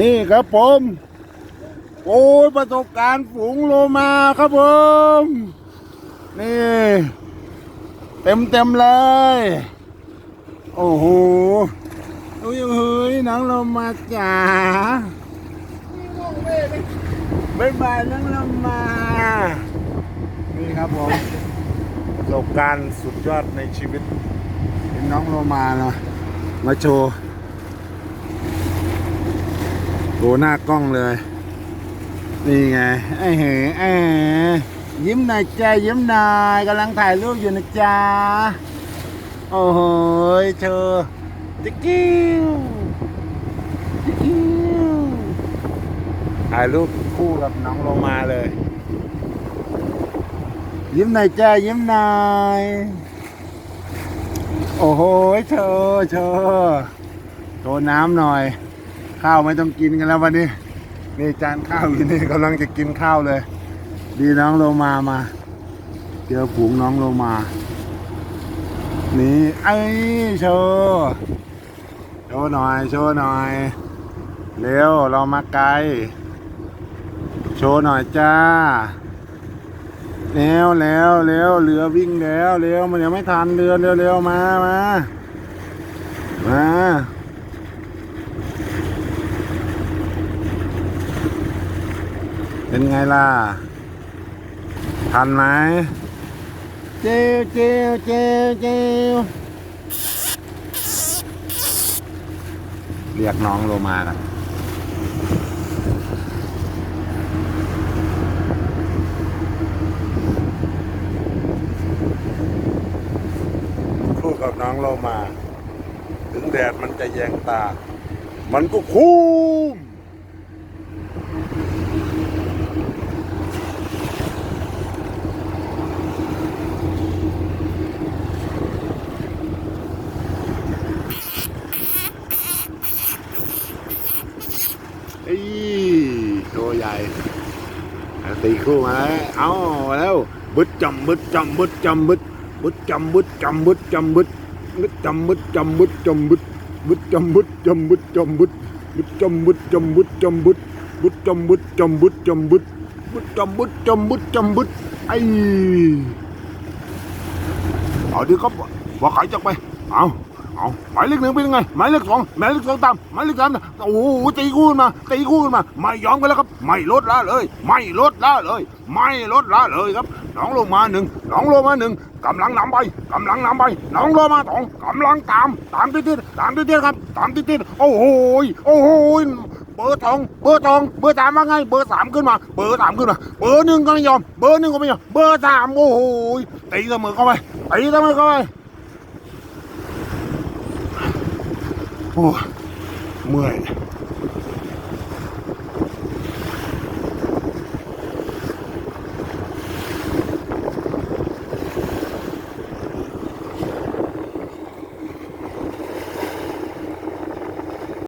นี่ครับผม โอ้ยประสบการณ์ฝูงโลมาครับผม นี่ เต็มเต็มเลย โอ้โหโอ้ยเฮ้ยน้องโลมาจ๋าบ๊ายบายน้องโลมา นี่ครับผมประสบการณ์สุดยอดในชีวิตเห็นน้องโลมาเนาะมาโชว์ โชว์หน้ากล้องเลย นี่ไง ไอ้เหไอ้ยิ้มหน่อยจ้ายิ้มหน่อยกำลังถ่ายรูปอยู่นะจ๊ะโอ้โหเธอจิ๊กิ้วจิ๊กิ้วถ่ายรูปคู่กับน้องโลมาเลย ยิ้มหน่อยจ้ายิ้มหน่อยโอ้โหเธอเธอโชว์น้ำหน่อย ข้าวไม่ต้องกินกันแล้ววันนี้นี่จานข้าวอยู่นี่กำลังจะกินข้าวเลย ดีน้องโลมามาเจอฝูงน้องโลมา นี่ไอ้โชว์โชว์หน่อยโชว์หน่อยเร็วเรามาไกล โชว์หน่อยจ้าเร็วเร็วเร็วเรือวิ่งแล้วเร็วมันยังไม่ทันเรือเร็วเร็วมามามา เป็นไงล่ะ ทันไหมเจียวเจียวเจียวเจียวเรียกน้องโลมากันคู่กับน้องเรามา ถึงแดดมันจะแยงตา มันก็คุ้มไอ้ตัว ใหญ่ตีคู่มาแล้วเอาแล้วบึดจำบึดจำบึดจำบึดบึดจำบึดจำบึดจำบึดบึดจำบึดจำบึดจำบึดบึดจำบึดจำบึดจำบึดบึดจำบึดจำบึดจำบึดบึดจำบึดจำบึดจำบึดบึดจำบึดจำบึดจำบึดไอ้เอาดิครับว่าใครจะไปเอา เอาหมายเลขหนึ่งเป็นยังไงหมายเลขสองหมายเลขสองตามหมายเลขสามนะโอ้โหตีคู่ขึ้นมาตีคู่ขึ้นมาไม่ยอมกันแล้วครับ ไม่ลดละเลย ไม่ลดละเลย ไม่ลดละเลยครับน้องลงมาหนึ่งน้องลงมาหนึ่งกำลังนำไปกำลังนำไปน้องลงมาสองกำลังตามตามติดๆตามติดๆครับ ตามติดๆโอ้โหโอ้โหเบอร์ทองเบอร์ทองเบอร์สามว่าไงเบอร์สามขึ้นมา เบอร์สามขึ้นมา เบอร์หนึ่งก็ไม่ยอม เบอร์หนึ่งก็ไม่ยอม เบอร์สามโอ้โหตีเสมอเข้าไปตีเสมอเข้าไป โอ้เมื่อย